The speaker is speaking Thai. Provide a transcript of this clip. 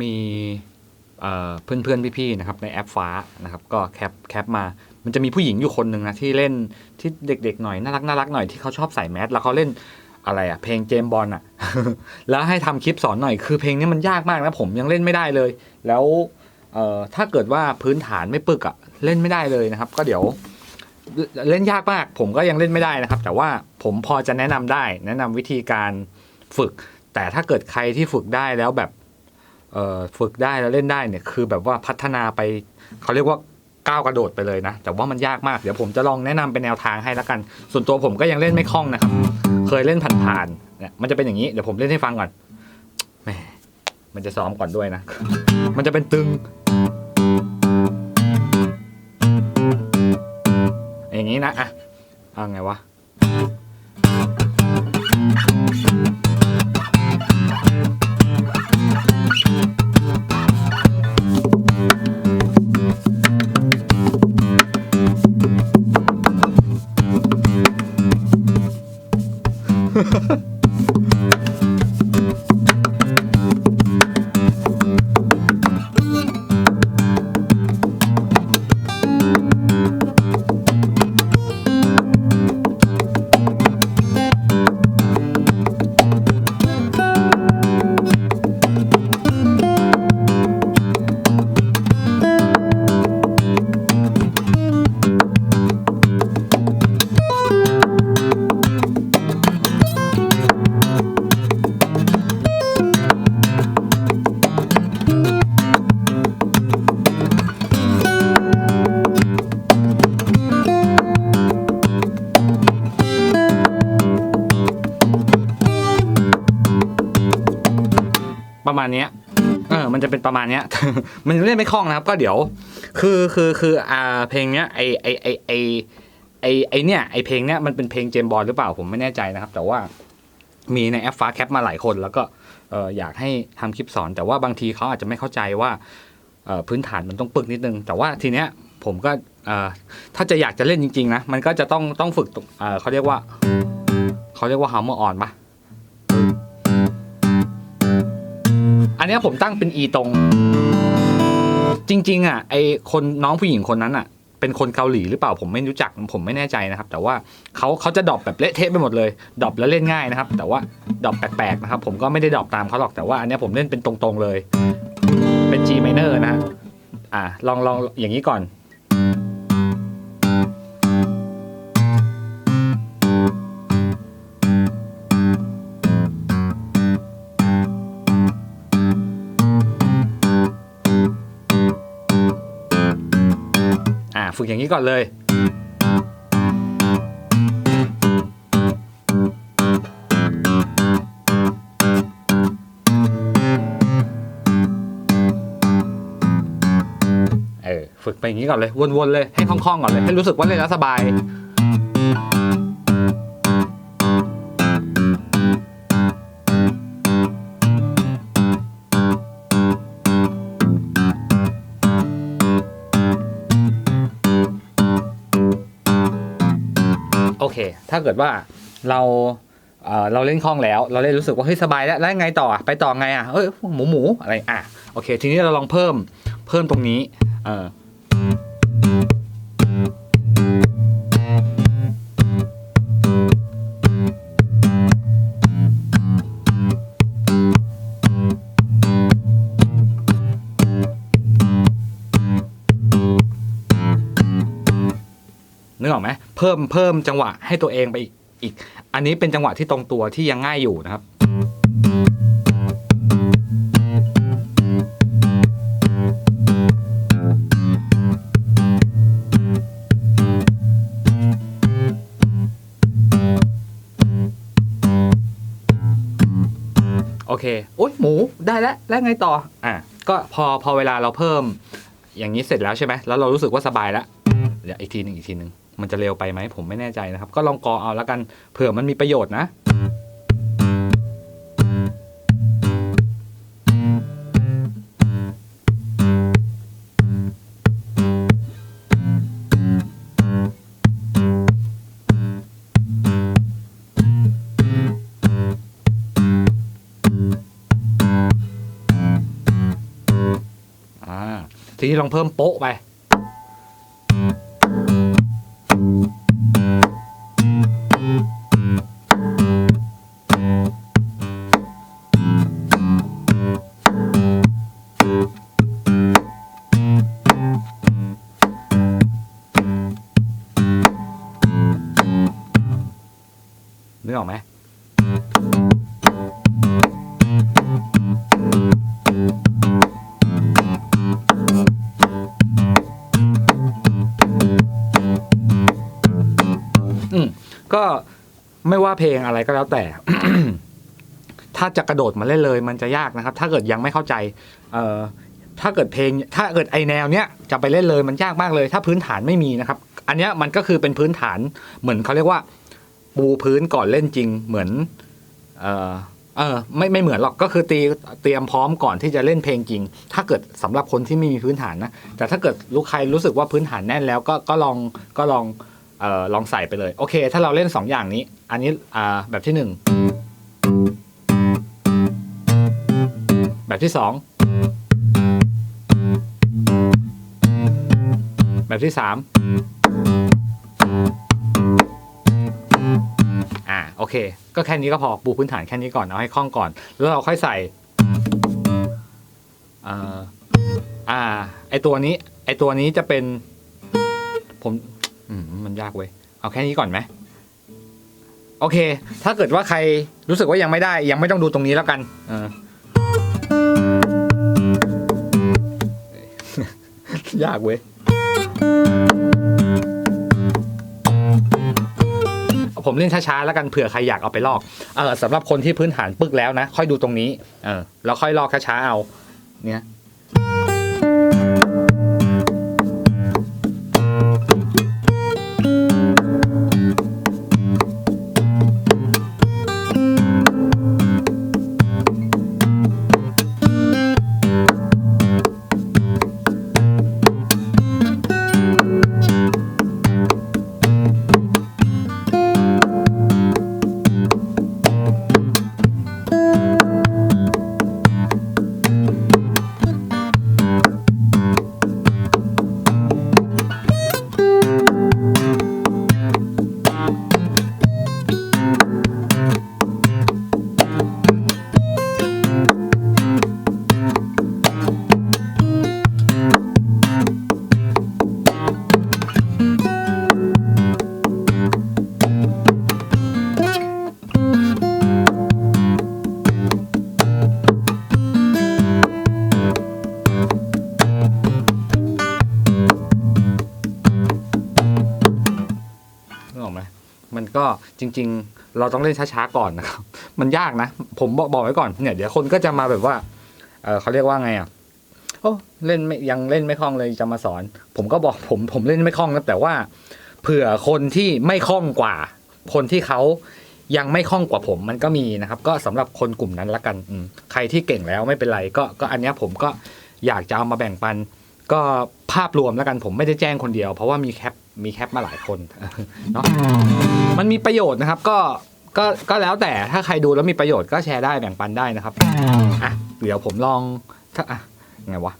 มีเอ่อเพื่อนๆพี่ๆนะครับในแอปฟ้านะครับก็แคปแคปมา มันจะมีผู้หญิงอยู่คนหนึ่งนะที่เล่นที่เด็กๆหน่อยน่ารักน่ารักหน่อยที่เขาชอบใส่แมสแล้วเขาเล่นอะไรอะเพลงเจมบอลอะแล้วให้ทำคลิปสอนหน่อยคือเพลงนี้มันยากมากนะผมยังเล่นไม่ได้เลย แล้วถ้าเกิดว่าพื้นฐานไม่ปึกอะเล่นไม่ได้เลยนะครับ ก็เดี๋ยวเล่นยากมาก ผมก็ยังเล่นไม่ได้นะครับ แต่ว่าผมพอจะแนะนำได้ แนะนำวิธีการฝึก แต่ถ้าเกิดใครที่ฝึกได้แล้วแบบ ฝึกได้แล้วเล่นได้เนี่ยคือแบบว่าพัฒนาไปเขาเรียกว่าก้าวกระโดดไปเลยนะ แต่ว่ามันยากมากเดี๋ยวผมจะลองแนะนำเป็นแนวทางให้แล้วกัน ส่วนตัวผมก็ยังเล่นไม่คล่องนะครับ เคยเล่นผ่านๆเนี่ยมันจะเป็นอย่างนี้เดี๋ยวผมเล่นให้ฟังก่อนแหมมันจะซ้อมก่อนด้วยนะ มันจะเป็นตึง อย่างนี้นะอะเอาไงวะ Ha ha ha. มาณเนี้ยเออ มันจะเป็นประมาณเนี้ย มันเล่นไม่คล่องนะครับ ก็เดี๋ยว คือ คือ คือ อ่า เพลงเนี้ย ไอไอไอไอไอไอเนี่ยไอเพลงเนี้ย มันเป็นเพลงเจมบอลหรือเปล่า ผมไม่แน่ใจนะครับ แต่ว่า มีในแอปฟ้าแคปมาหลายคน แล้วก็ เอออยากให้ทำคลิปสอน แต่ว่าบางทีเขาอาจจะไม่เข้าใจว่า เออพื้นฐานมันต้องปึกนิดนึง แต่ว่าทีเนี้ย ผมก็ เออถ้าจะอยากจะเล่นจริงๆนะ มันก็จะต้อง ต้องฝึก เออเขาเรียกว่า เขาเรียกว่าฮาร์มออนปะ อันเนี้ยผมตั้งเป็น E ตรง จริง ๆ อะ ไอคนน้องผู้หญิงคนนั้นอะ เป็นคนเกาหลีหรือเปล่าผมไม่รู้จักผมไม่แน่ใจนะครับ แต่ว่าเขาเขาจะดรอปแบบเละเทะไปหมดเลยดรอปแล้วเล่นง่ายนะครับ แต่ว่าดรอปแปลกๆนะครับ ผมก็ไม่ได้ดรอปตามเขาหรอกแต่ว่าอันเนี้ยผมเล่นเป็นตรงๆเลย เป็น G minor นะฮะอ่าลองลองอย่างนี้ก่อน ฝึกอย่างนี้ก่อนเลย เออ ฝึกไปอย่างนี้ก่อนเลย วนๆเลย ให้คล่องๆก่อนเลย ให้รู้สึกว่าเล่นแล้วสบาย เค ถ้าเกิดว่าเราเออเราเล่นคล่องแล้ว เราเล่นรู้สึกว่าเฮ้ยสบายแล้วแล้วไงต่อไปต่อไงอะเอ้ยหมูหมูอะไรอะโอเค ทีนี้เราลองเพิ่มเพิ่มตรงนี้เออ นึกออกไหมเพิ่มเพิ่มจังหวะให้ตัวเองไปอีกอีก อันนี้เป็นจังหวะที่ตรงตัวที่ยังง่ายอยู่นะครับ โอเคโอ๊ยหมูได้แล้ว แล้วไงต่อ อะ ก็พอพอเวลาเราเพิ่ม อย่างนี้เสร็จแล้วใช่ไหมแล้วเรารู้สึกว่าสบายแล้วเดี๋ยวอีกทีหนึ่งอีกทีหนึ่ง มันจะเร็วไปไหมผมไม่แน่ใจนะครับ ก็ลองกอเอาแล้วกันเผื่อมันมีประโยชน์นะทีนี้ลองเพิ่มโป๊ะไป ก็ไม่ว่าเพลงอะไรก็แล้วแต่ ถ้าจะกระโดดมาเล่นเลย มันจะยากนะครับ ถ้าเกิดยังไม่เข้าใจ เอ่อถ้าเกิดเพลง ถ้าเกิดไอแนวเนี้ยจะไปเล่นเลยมันยากมากเลย ถ้าพื้นฐานไม่มีนะครับ อันเนี้ยมันก็คือเป็นพื้นฐานเหมือนเขาเรียกว่า ปูพื้นก่อนเล่นจริง เหมือน เออเออไม่ไม่เหมือนหรอกก็คือตีเตรียมพร้อมก่อนที่จะเล่นเพลงจริง ถ้าเกิดสำหรับคนที่ไม่มีพื้นฐานนะแต่ถ้าเกิดลูกใครรู้สึกว่าพื้นฐานแน่นแล้วก็ก็ลองก็ลอง ออลองใส่ไปเลย โอเค ถ้าเราเล่นสองอย่างนี้ อันนี้แบบที่หนึ่งแบบที่สองแบบที่สามอ่าโอเค ก็แค่นี้ก็พอปูพื้นฐานแค่นี้ก่อน เอาให้คล่องก่อน แล้วเราค่อยใส่อ่าไอตัวนี้ ไอตัวนี้จะเป็นผม มันยากเว้ย เอาแค่นี้ก่อนไหมโอเค ถ้าเกิดว่าใครรู้สึกว่ายังไม่ได้ ยังไม่ต้องดูตรงนี้แล้วกัน เออ ยากเว้ย ผมเล่นช้าๆแล้วกันเผื่อใครอยากเอาไปลอก เออสำหรับคนที่พื้นฐานปึกแล้วนะ ค่อยดูตรงนี้ เออ แล้วค่อยลอกช้าๆเอา เนี่ย ออกไหมมันก็จริง ๆ เราต้องเล่นช้าๆก่อนนะครับ มันยากนะ ผมบอกบอกไว้ก่อนเนี่ยเดี๋ยวคนก็จะมาแบบว่าเออเขาเรียกว่าไงอะโอ้เล่นไม่ยังเล่นไม่คล่องเลยจะมาสอน ผมก็บอกผมผมเล่นไม่คล่องนะแต่ว่า เผื่อคนที่ไม่คล่องกว่า คนที่เขายังไม่คล่องกว่าผมมันก็มีนะครับ ก็สำหรับคนกลุ่มนั้นละกันอืใครที่เก่งแล้วไม่เป็นไร ก็ก็อันนี้ผมก็อยากจะเอามาแบ่งปัน ก็ภาพรวมแล้วกันผมไม่ได้แจ้งคนเดียว เพราะว่ามีแคป มีแคปมาหลายคนเนาะมันมีประโยชน์นะครับก็ก็ก็แล้วแต่ถ้าใครดูแล้วมีประโยชน์ก็แชร์ได้แบ่งปันได้นะครับอะเดี๋ยวผมลองถ้าอะไงวะ